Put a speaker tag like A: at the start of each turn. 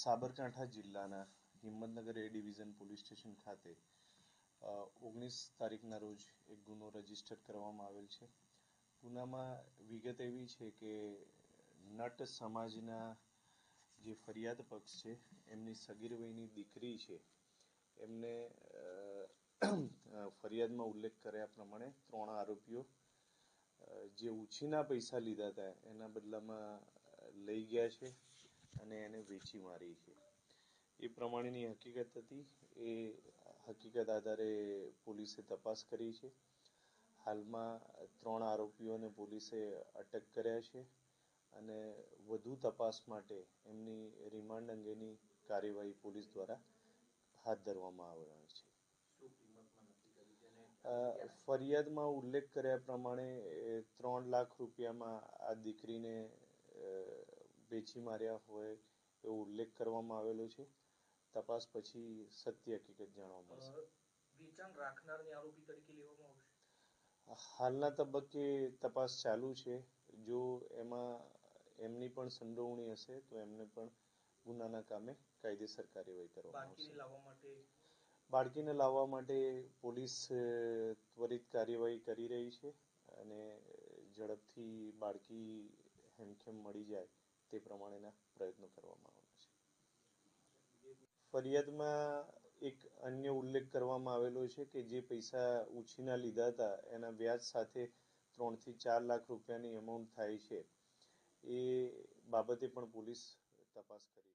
A: સાબરકાંઠા જિલ્લાના Himmatnagar A division police station ખાતે ઓગણીસ તારીખના રોજ એક ગુનો રજિસ્ટર કરવામાં આવેલ છે. ગુનામાં વિગત એવી છે કે નટ સમાજના જે ફરિયાદ પક્ષ છે, એમની સગીર વયની દીકરી છે, એમને ફરિયાદમાં ઉલ્લેખ કર્યા પ્રમાણે ત્રણ આરોપીઓ જે ઉછીના પૈસા લીધા હતા, એના બદલામાં લઈ ગયા છે. અને એને વેચી મારી છે એ પ્રમાણેની હકીકત હતી. એ હકીકત આધારે પોલીસે તપાસ કરી છે. હાલમાં ત્રણ આરોપીઓને પોલીસે અટક કર્યા છે અને વધુ તપાસ માટે એમની રિમાન્ડ અંગેની કાર્યવાહી પોલીસ દ્વારા હાથ ધરવામાં આવનાર છે. ફરિયાદમાં ઉલ્લેખ કર્યા પ્રમાણે ત્રણ લાખ રૂપિયામાં આ દીકરીને વેચી માર્યા હોય એવો ઉલ્લેખ કરવામાં આવેલો છે. તપાસ પછી સત્ય હકીકત જાણવા મળશે.
B: વેચાણ રાખનારને આરોપી તરીકે લેવામાં આવશે?
A: હાલના તબક્કે તપાસ ચાલુ છે. જો એમાં એમની પણ સંડોવણી હશે તો એમને પણ ગુનાના કામે કાયદેસર કાર્યવાહી કરવામાં આવશે.
B: લાવવા
A: બાળકીને લાવવા માટે પોલીસ ત્વરિત કાર્યવાહી કરી રહી છે અને ઝડપથી બાળકી હેમખેમ મળી જાય. તે પ્રમાણેના પ્રયત્નો કરવામાં આવશે ફરિયાદમાં એક અન્ય ઉલ્લેખ કરવામાં આવેલો છે કે જે પૈસા ઉછીના લીધા હતા, એના વ્યાજ સાથે ત્રણથી ચાર લાખ રૂપિયાની એમાઉન્ટ થાય છે. એ બાબતે પણ પોલીસ તપાસ કરી